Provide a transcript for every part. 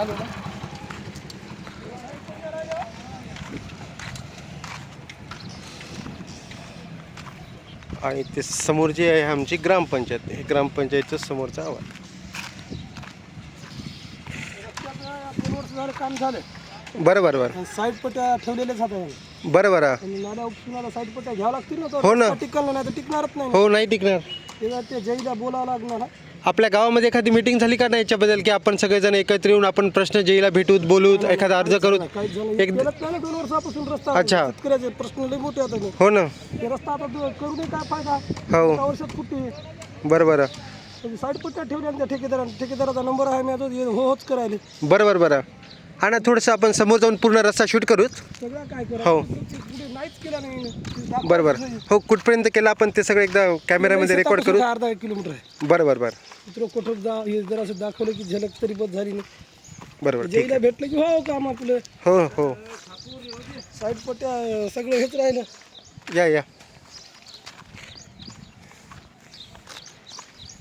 चालू ना. आणि ते समोर जी आहे आमची ग्रामपंचायत हे ग्रामपंचायतच्या समोरचा आवाज. काम झालं बरं बरं बरं. साईड पट्ट्या ठेवलेल्याच आता बरं बरं. साईड पट्ट्या घ्यावं लागतील ना हो ना. टिकल नाही तर टिकणारच नाही हो नाही टिकणार. तेव्हा ते जईला बोलावं लागणार. आपल्या गावामध्ये एखादी मीटिंग झाली का नाही याच्याबद्दल की आपण सगळेजण एकत्र येऊन आपण प्रश्न जेईला भेटूत बोलूत एखादा अर्ज करू एक केलंच नाही ना दोन वर्षापासून रस्ता? अच्छा. शेतकऱ्याचे प्रश्न लय मोठे आता हो ना. ते रस्ता आता दो- करू नये काय फायदा? हो. एका वर्षात कुठे? बरं बरं. साईड पट्ट्या ठेवल्या त्या ठेकेदारांना. ठेकेदाराचा नंबर आहे मी आता हे हो होच करायले. बरं बरं बरं. हा ना थोडंसं आपण समोर जाऊन पूर्ण रस्ता शूट सगळं काय करा? हो. नाहीच केलं नाही. बरं बरं हो कुठपर्यंत केलं आपण ते सगळं एकदा कॅमेऱ्यामध्ये रेकॉर्ड करू? अर्धा एक किलोमीटर आहे. बरं बरं. बरं मित्र कुठं जा हे जर असं दाखवलं की झलक तरी बस झाली नाही. बरं बरं ठीक जईला भेटलं की हो काम आपलं. हो हो. साईड पट्ट्या अं, सगळं हेच राहिलं. या या.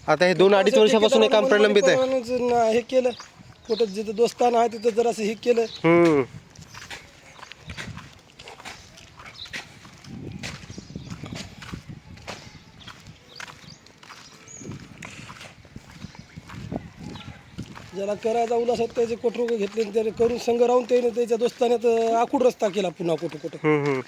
आता हे दोन अडीच वर्षापासून हे काम प्रलंबित आहे. हे केलं. कुठं जिथं दोस्ताना आहे तिथं जरासं हे केलं. हम्म. ज्याला करायचा उल्हास होता त्याचे कोटरोग घेतले आणि त्याने करून संघ राहून त्याने त्याच्या दोस्ताने तर आखूड रस्ता केला पुन्हा कुठं कुठं. हम्म, हम्म.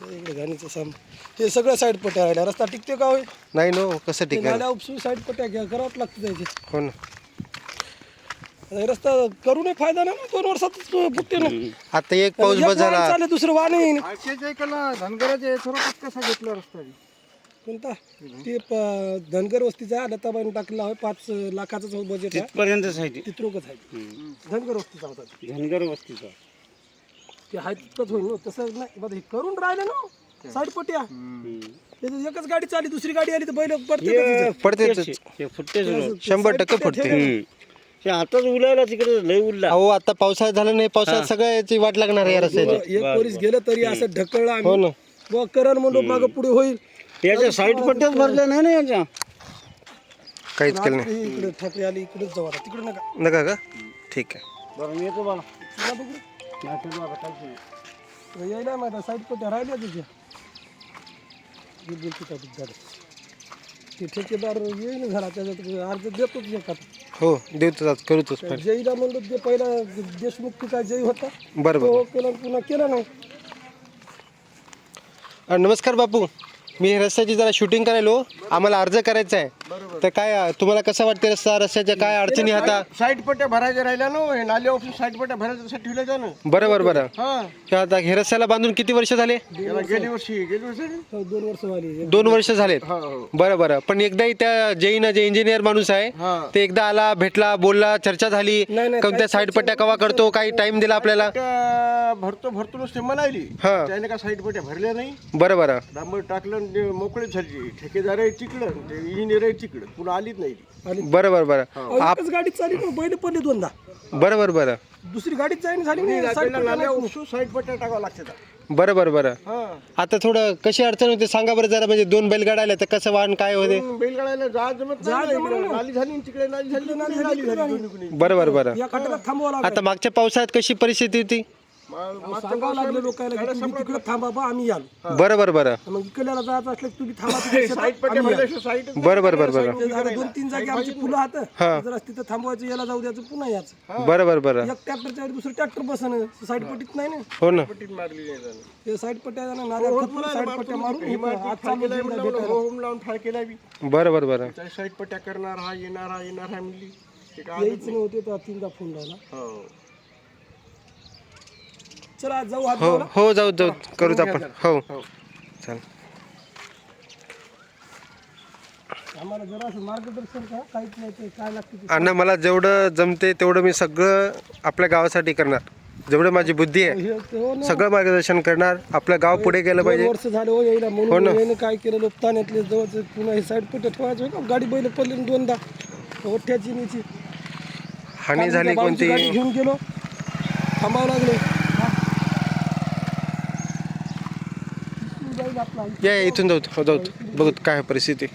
ते इकडे घाणीचं साम ते सगळ्या साईड पट्ट्या राहिल्या. रस्ता टिकते का होय नाही नो कसं ते ठीक आहे नाल्या उपसून साईड पट्ट्या घ्या करावंच लागतं त्याचे. हो ना. हे रस्ता करूनही फायदा नाही ना दोन वर्षातच फुटते ना. आता एक पाऊस बस झाला चालेल दुसरं वाण येईन. थोडं कसा घेतला रस्ता कोणता? ते प- धनगर वस्तीचा आहे लताबाईने टाकलेला आहे पाच लाखाचा बजेट आहे पर्यंतच आहे धनगर वस्तीचा होता ते. धनगर वस्तीचा. ते आहे तितकंच होईल ना? तसं नाही. बघ हे करून राहिले ना? साईड त्याच्यात एकच गाडी चालली दुसरी गाडी आली तर बैल पडते का तिथे? पडते हे शंभर टक्के फुटते. हे आताच उलायला तिकडे लय उरला अहो आता पावसाळ्यात झालं नाही पावसाळ्यात सगळ्याची वाट लागणार आहे या रस्त्याची. एक पोलीस गेलं तरी असं ढकललं हो आम्ही ना करण म्हणलो मागं पुढे होईल. याच्या साईड पट्ट्याच भरल्या नाही ना याच्या काहीच केलं नाही रात्री इकडे ठाकरे आली इकडेच जाऊ आता तिकडे नका. नका का? ठीक आहे. बरं मी येतो बाळा. तुला बघू. नाही ठेवलं आता काहीच नाही. यायला माहिती साईड पट्ट्या राहिल्या तुझ्या हे बोल तिथं तिथं झालं. ते ठेकेदार येईन घरा त्याच्यात अर्ज़ देतो एखादा. हो देतो जात करूतच पण. जयला म्हणलं ते पहिला देशमुख की काय जय होता? बरं बरं तो केला पुन्हा केला नाही. अ, नमस्कार बापू. मी रस्त्याची जरा शूटिंग करायलो. आम्हाला अर्ज करायचा आहे. तर काय तुम्हाला कसं वाटते रस्ता रस्त्याच्या काय अडचणी आता? साईड पट्ट्या भरायच्या राहिल्या ना हे नाले ऑफिस साईड पट्ट्या भरायच्या ठेवल्या ना बरं बरं हा. हे आता हे रस्त्याला बांधून किती वर्ष झाले? याला गेली वर्षी गेली वर्षी हो, दोन वर्ष झाली. दोन वर्ष झालेत. हो बरं बरं. पण एकदाही त्या जैन जे इंजिनियर माणूस आहे हा. ते एकदा आला भेटला बोलला चर्चा झाली. कोणत्या साईड पट्ट्या कवा करतो काही टाइम दिला आपल्याला? भरतो भरतो नुसते म्हणाली. हा. त्याने का साईड पट्ट्या भरल्या नाही? बरं बरं. डांबर टाकलं आणि ते मोकळी झाली. ठेकेदार आहे तिकडं ते इंजिनियर आहे तिकडं. पुन्हा आलीच नाही ती. बरं बरं बरं. अहो, एकच गाडीत चालली मग बैल पडले दोनदा. बरं बरं बरं. दुसरी गाडीत जाईन झाली नाही नाल्या. उपसून साईड पट्ट्या टाकावं लागतात. बरं बरं बरं. हा. आता थोडं कशी अडचण होते सांगा बरं जरा म्हणजे दोन बैलगाड्या आल्या तर कसं वाहन काय होते? पण बैलगाड्याला जा जमत नाही ना इकडं. नाली झाली आणि तिकडे नाली झाली तिकडे नाली झाली दोन्ही कुणी. बरं बरं बरं. या काट्याला थांबवा लागलं. आता मागच्या पावसाळ्यात कशी परिस्थिती होती? सांगावं लागलं लोकांना की तुम्ही तिकडे थांबा बा आम्ही याल. बरं बरं बरं. मग इकडल्याला जायचं असलं की तुम्ही थांबा तिकडे शेतात, आम्ही याल. भरल्याशिवाय साईड बरं बरं बरं बरं. ते झालं दोन तीन जागी आमची फुलं हात जरा तिथं थांबवायचं याला जाऊ द्यायचं पुन्हा यायचं. बरं बरं बरं. एक ट्रॅक्टरच्या दुसरं ट्रॅक्टर बसन. साईड पट्टीत नाही ना? हो ना. मारली नाही. ते साईड पट्ट्या जाणं नाल्या खचून साईड पट्ट्या मारून हे चालू केलाय भेटायला. होम लावून फाळ केला बी बरं बरं बरं. त्या साईड पट्ट्या करणार हा येणार हा येणार हा म्हणली ते काय आलंच यायचं नव्हते तर तीनदा फोन लावला. नाही. हो. चला जाऊ हात हो. हो जाऊ जाऊ करूच आपण. हो. चालेल आम्हाला जरा असं मार्गदर्शन का काहीच नाही ते काय लागते ते अण्णा मला जेवढं जमते तेवढं मी सगळं आपल्या गावासाठी करणार. जेवढं माझी बुद्धी आहे हे ते हो ना. सगळं मार्गदर्शन करणार. आपलं गाव पुढे गेलं दोन पाहिजे. वर्ष झाले हो यायला म्हणून याने काय केलं लोक ताण्यातले जवळ पुन्हा हे साईड पट्ट्या ठेवायचं हो गाडी बैल पडली ना दोनदा. ओठ्याची नीची. हानी झाली कोणती? गाडी घेऊन गेलो. थांबावं लागलो जाईल आपला या या, इथून जाऊ हो जाऊ बघू काय परिस्थिती